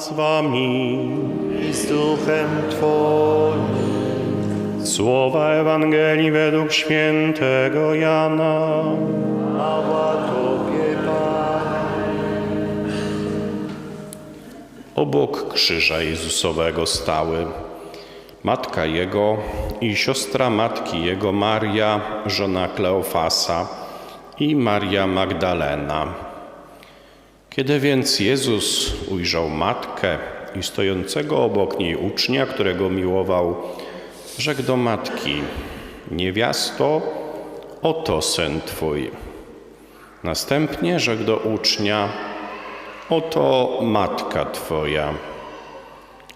z wami. i z duchem Twoim. Słowa Ewangelii według świętego Jana. Chwała Tobie, Panie. Obok krzyża Jezusowego stały matka Jego i siostra matki Jego Maria, żona Kleofasa i Maria Magdalena. Kiedy więc Jezus ujrzał matkę i stojącego obok niej ucznia, którego miłował, rzekł do matki: Niewiasto, oto syn twój. Następnie rzekł do ucznia: Oto matka Twoja.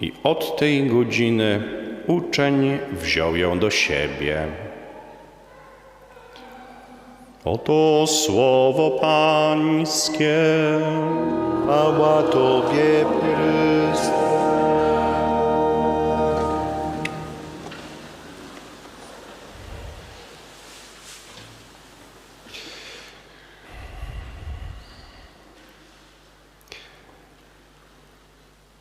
I od tej godziny uczeń wziął ją do siebie. Oto słowo Pańskie. Chwała Tobie, Chryste.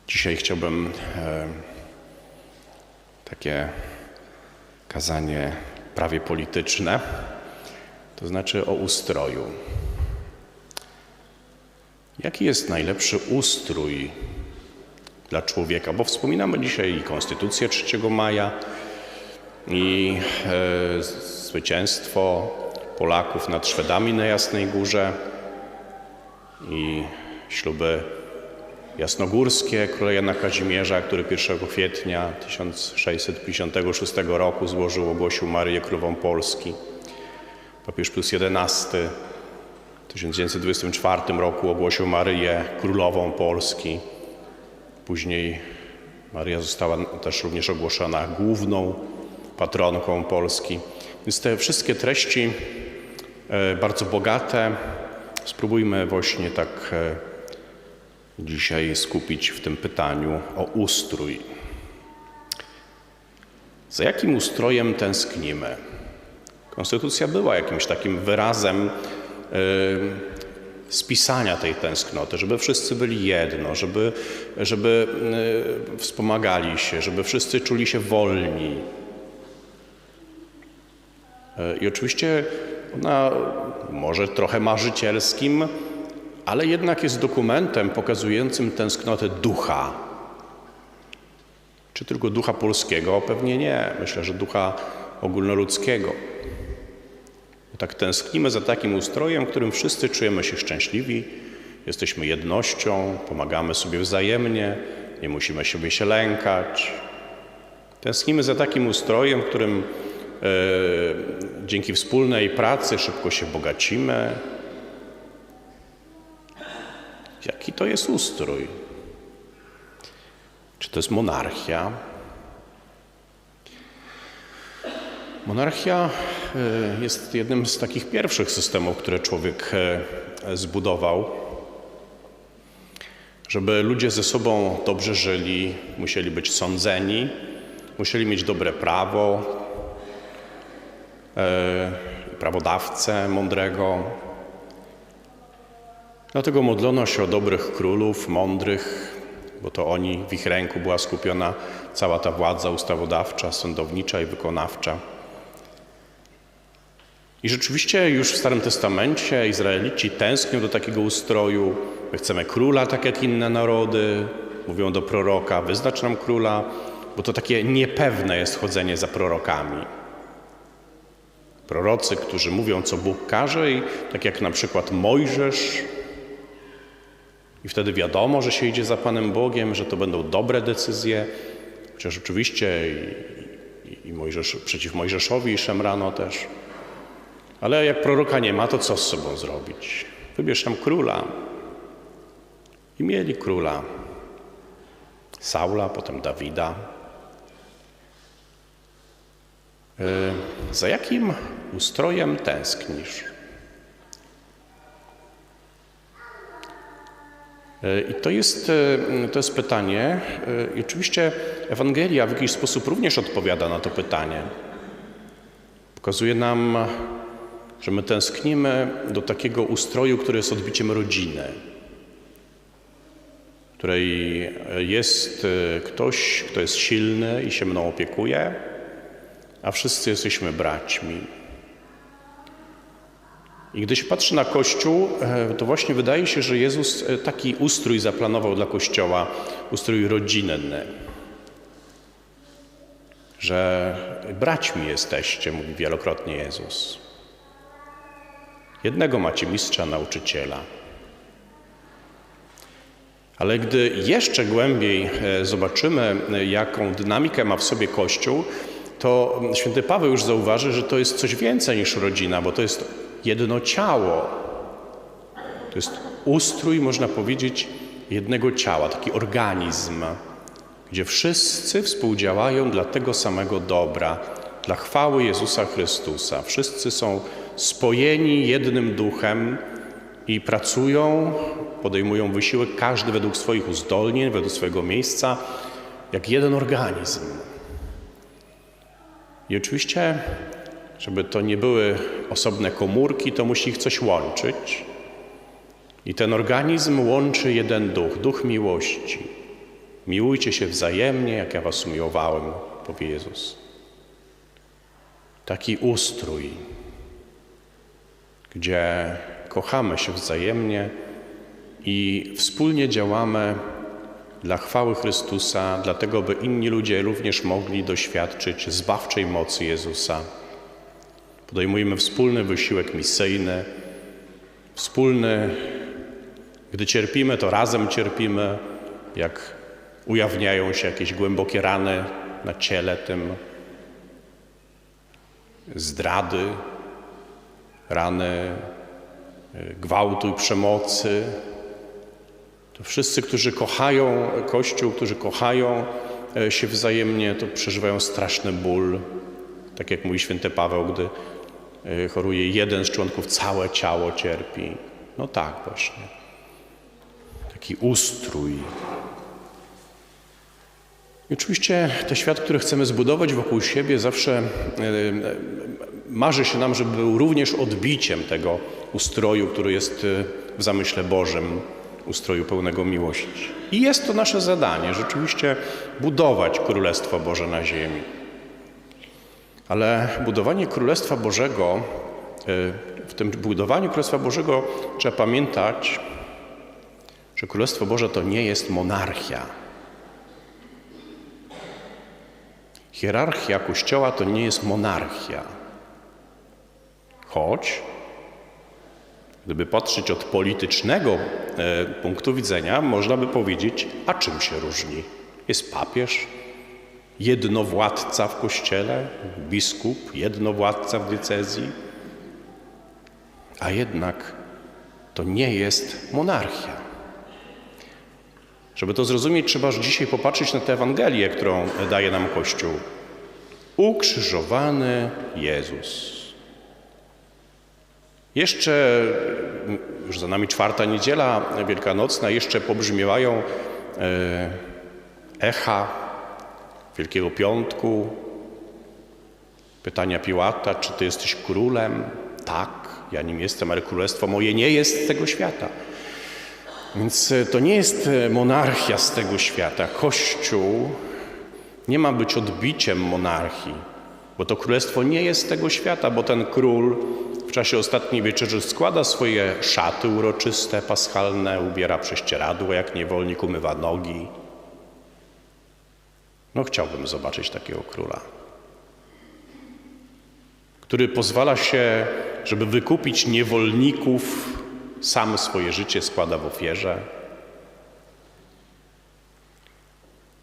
Dzisiaj chciałbym e, takie kazanie prawie polityczne, to znaczy o ustroju. Jaki jest najlepszy ustrój dla człowieka? Bo wspominamy dzisiaj Konstytucję 3 maja, i e, zwycięstwo Polaków nad Szwedami na Jasnej Górze, i śluby jasnogórskie króla Jana Kazimierza, który 1 kwietnia 1656 roku złożył, ogłosił Maryję Królową Polski. Papież Pius XI w 1924 roku ogłosił Maryję Królową Polski. Później Maria została też również ogłoszona główną patronką Polski. Więc te wszystkie treści e, bardzo bogate spróbujmy właśnie tak e, dzisiaj skupić w tym pytaniu o ustrój. Za jakim ustrojem tęsknimy? Konstytucja była jakimś takim wyrazem yy, spisania tej tęsknoty, żeby wszyscy byli jedno, żeby, żeby yy, wspomagali się, żeby wszyscy czuli się wolni. Yy, I oczywiście ona może trochę marzycielskim, ale jednak jest dokumentem pokazującym tęsknotę ducha. Czy tylko ducha polskiego? Pewnie nie. Myślę, że ducha ogólnoludzkiego. Tak tęsknimy za takim ustrojem, w którym wszyscy czujemy się szczęśliwi, jesteśmy jednością, pomagamy sobie wzajemnie, nie musimy siebie się lękać. Tęsknimy za takim ustrojem, w którym e, dzięki wspólnej pracy szybko się bogacimy, Jaki to jest ustrój? Czy to jest monarchia? Monarchia e, jest jednym z takich pierwszych systemów, które człowiek e, zbudował. Żeby ludzie ze sobą dobrze żyli, musieli być sądzeni, musieli mieć dobre prawo, e, prawodawcę mądrego, Dlatego modlono się o dobrych królów, mądrych, bo to oni, w ich ręku była skupiona cała ta władza ustawodawcza, sądownicza i wykonawcza. I rzeczywiście już w Starym Testamencie Izraelici tęsknią do takiego ustroju. My chcemy króla, tak jak inne narody. Mówią do proroka, wyznacz nam króla, bo to takie niepewne jest chodzenie za prorokami. Prorocy, którzy mówią, co Bóg każe, i tak jak na przykład Mojżesz, i wtedy wiadomo, że się idzie za Panem Bogiem, że to będą dobre decyzje. Chociaż oczywiście i, i, Mojżesz, przeciw Mojżeszowi i Szemrano też. Ale jak proroka nie ma, to co z sobą zrobić? Wybierz tam króla. I mieli króla. Saula, potem Dawida. Yy, za jakim ustrojem tęsknisz? I to jest, e, to jest pytanie. E, I oczywiście Ewangelia w jakiś sposób również odpowiada na to pytanie. Pokazuje nam, że my tęsknimy do takiego ustroju, który jest odbiciem rodziny. której jest e, ktoś, kto jest silny i się mną opiekuje, a wszyscy jesteśmy braćmi. I gdy się patrzy na Kościół, e, to właśnie wydaje się, że Jezus e, taki ustrój zaplanował dla Kościoła, ustrój rodzinny. Że braćmi jesteście, mówi wielokrotnie Jezus. Jednego macie mistrza, nauczyciela. Ale gdy jeszcze głębiej e, zobaczymy, e, jaką dynamikę ma w sobie Kościół, to święty Paweł już zauważy, że to jest coś więcej niż rodzina, bo to jest jedno ciało. To jest ustrój, można powiedzieć, jednego ciała, taki organizm, gdzie wszyscy współdziałają dla tego samego dobra, dla chwały Jezusa Chrystusa. Wszyscy są spojeni jednym duchem i pracują, podejmują wysiłek, każdy według swoich uzdolnień, według swojego miejsca, jak jeden organizm. I oczywiście, żeby to nie były osobne komórki, to musi ich coś łączyć. I ten organizm łączy jeden duch, duch miłości. Miłujcie się wzajemnie, jak ja was umiłowałem, powie Jezus. Taki ustrój, gdzie kochamy się wzajemnie i wspólnie działamy dla chwały Chrystusa, dlatego by inni ludzie również mogli doświadczyć zbawczej mocy Jezusa. Podejmujemy wspólny wysiłek misyjny, wspólny, gdy cierpimy, to razem cierpimy, jak ujawniają się jakieś głębokie rany na ciele tym, zdrady, rany y, gwałtu i przemocy. To wszyscy, którzy kochają Kościół, którzy kochają e, się wzajemnie, to przeżywają straszny ból. Tak jak mówi święty Paweł, gdy e, choruje jeden z członków, całe ciało cierpi. No tak właśnie. Taki ustrój. I oczywiście ten świat, który chcemy zbudować wokół siebie, zawsze e, marzy się nam, żeby był również odbiciem tego ustroju, który jest w zamyśle Bożym, ustroju pełnego miłości. I jest to nasze zadanie, rzeczywiście budować Królestwo Boże na ziemi. Ale budowanie Królestwa Bożego, y, w tym budowaniu Królestwa Bożego trzeba pamiętać, że Królestwo Boże to nie jest monarchia. Hierarchia Kościoła to nie jest monarchia. Choć Gdyby patrzeć od politycznego e, punktu widzenia, można by powiedzieć, a czym się różni? Jest papież, jednowładca w kościele, biskup, jednowładca w diecezji, a jednak to nie jest monarchia. Żeby to zrozumieć, trzeba dzisiaj popatrzeć na tę Ewangelię, którą daje nam Kościół. Ukrzyżowany Jezus. Jeszcze, już za nami czwarta niedziela wielkanocna, jeszcze pobrzmiewają e, echa Wielkiego Piątku, pytania Piłata, czy ty jesteś królem? Tak, ja nim jestem, ale królestwo moje nie jest z tego świata. Więc e, to nie jest e, monarchia z tego świata. Kościół nie ma być odbiciem monarchii, bo to królestwo nie jest z tego świata, bo ten król czasie ostatniej wieczerzy składa swoje szaty uroczyste, paschalne, ubiera prześcieradło, jak niewolnik umywa nogi. No chciałbym zobaczyć takiego króla, który pozwala się, żeby wykupić niewolników, sam swoje życie składa w ofierze.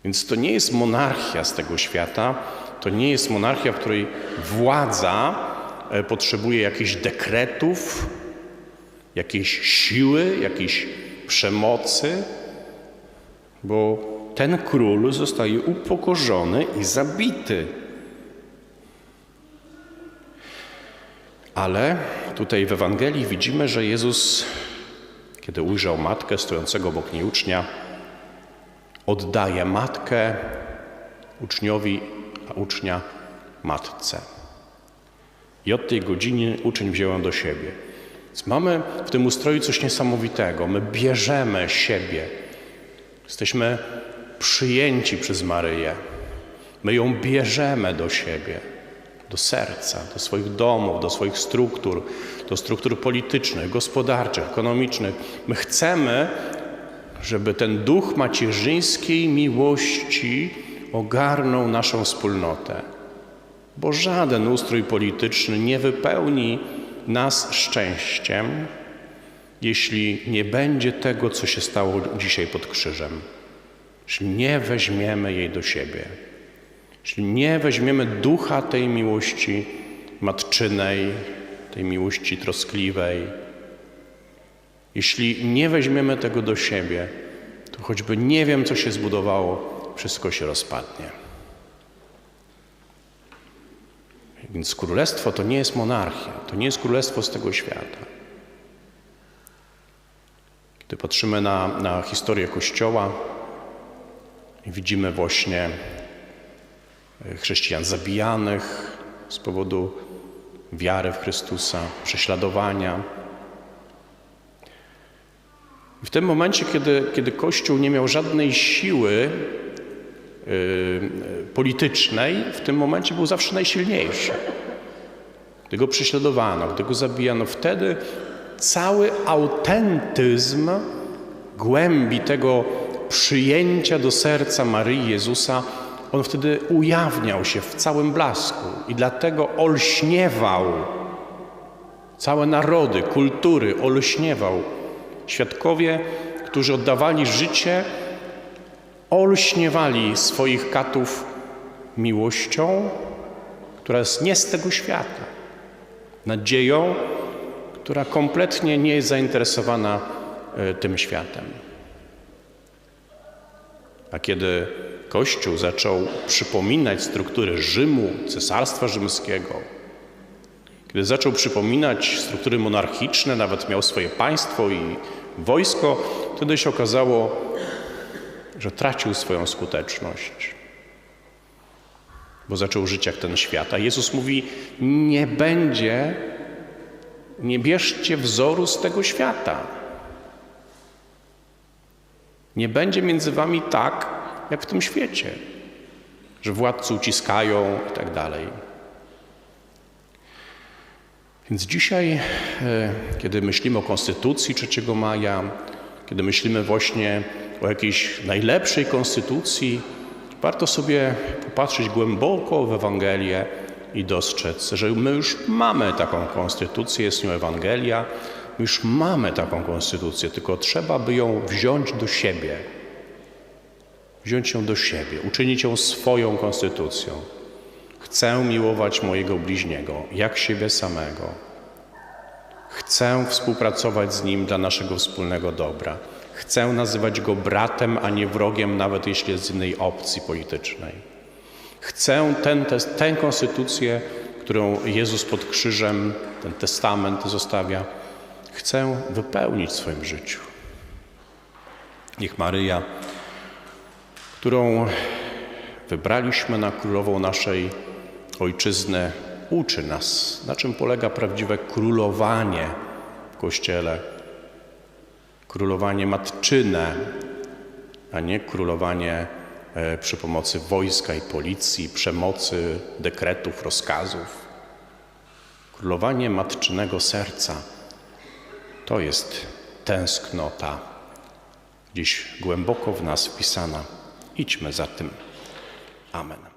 Więc to nie jest monarchia z tego świata, to nie jest monarchia, w której władza E, potrzebuje jakichś dekretów, jakiejś siły, jakiejś przemocy, bo ten król zostaje upokorzony i zabity. Ale tutaj w Ewangelii widzimy, że Jezus, kiedy ujrzał matkę stojącego obok niej ucznia, oddaje matkę uczniowi, ucznia matce. I od tej godziny uczeń wziął ją do siebie. Więc mamy w tym ustroju coś niesamowitego. My bierzemy siebie Jesteśmy przyjęci przez Maryję. My ją bierzemy do siebie, do serca, do swoich domów, do swoich struktur, do struktur politycznych, gospodarczych, ekonomicznych. My chcemy, żeby ten duch macierzyńskiej miłości ogarnął naszą wspólnotę. Bo żaden ustrój polityczny nie wypełni nas szczęściem, jeśli nie będzie tego, co się stało dzisiaj pod krzyżem. Jeśli nie weźmiemy jej do siebie. Jeśli nie weźmiemy ducha tej miłości matczynej, tej miłości troskliwej, jeśli nie weźmiemy tego do siebie, to choćby nie wiem, co się zbudowało, wszystko się rozpadnie. Więc królestwo to nie jest monarchia, to nie jest królestwo z tego świata. Gdy patrzymy na, na historię Kościoła, widzimy właśnie chrześcijan zabijanych z powodu wiary w Chrystusa, prześladowania. W tym momencie, kiedy, kiedy Kościół nie miał żadnej siły politycznej, w tym momencie był zawsze najsilniejszy. Gdy go prześladowano, gdy go zabijano, wtedy cały autentyzm głębi tego przyjęcia do serca Maryi Jezusa, on wtedy ujawniał się w całym blasku i dlatego olśniewał całe narody, kultury, olśniewał. Świadkowie, którzy oddawali życie, olśniewali swoich katów miłością, która jest nie z tego świata, nadzieją, która kompletnie nie jest zainteresowana e, tym światem. A kiedy Kościół zaczął przypominać struktury Rzymu, Cesarstwa Rzymskiego, kiedy zaczął przypominać struktury monarchiczne, nawet miał swoje państwo i wojsko, wtedy się okazało, że tracił swoją skuteczność, bo zaczął żyć jak ten świat. A Jezus mówi: Nie będzie, nie bierzcie wzoru z tego świata. Nie będzie między wami tak, jak w tym świecie, że władcy uciskają i tak dalej. Więc dzisiaj, e, kiedy myślimy o Konstytucji 3 maja, kiedy myślimy właśnie o jakiejś najlepszej konstytucji, warto sobie popatrzeć głęboko w Ewangelię i dostrzec, że my już mamy taką konstytucję, jest nią Ewangelia, my już mamy taką konstytucję, tylko trzeba by ją wziąć do siebie. Wziąć ją do siebie, uczynić ją swoją konstytucją. Chcę miłować mojego bliźniego jak siebie samego. Chcę współpracować z nim dla naszego wspólnego dobra. Chcę nazywać go bratem, a nie wrogiem, nawet jeśli jest z innej opcji politycznej. Chcę ten, te, tę konstytucję, którą Jezus pod krzyżem, ten testament zostawia, chcę wypełnić w swoim życiu. Niech Maryja, którą wybraliśmy na królową naszej ojczyzny, uczy nas, na czym polega prawdziwe królowanie w Kościele. Królowanie matczyne, a nie królowanie e, przy pomocy wojska i policji, przemocy, dekretów, rozkazów. Królowanie matczynego serca to jest tęsknota gdzieś głęboko w nas wpisana. Idźmy za tym. Amen.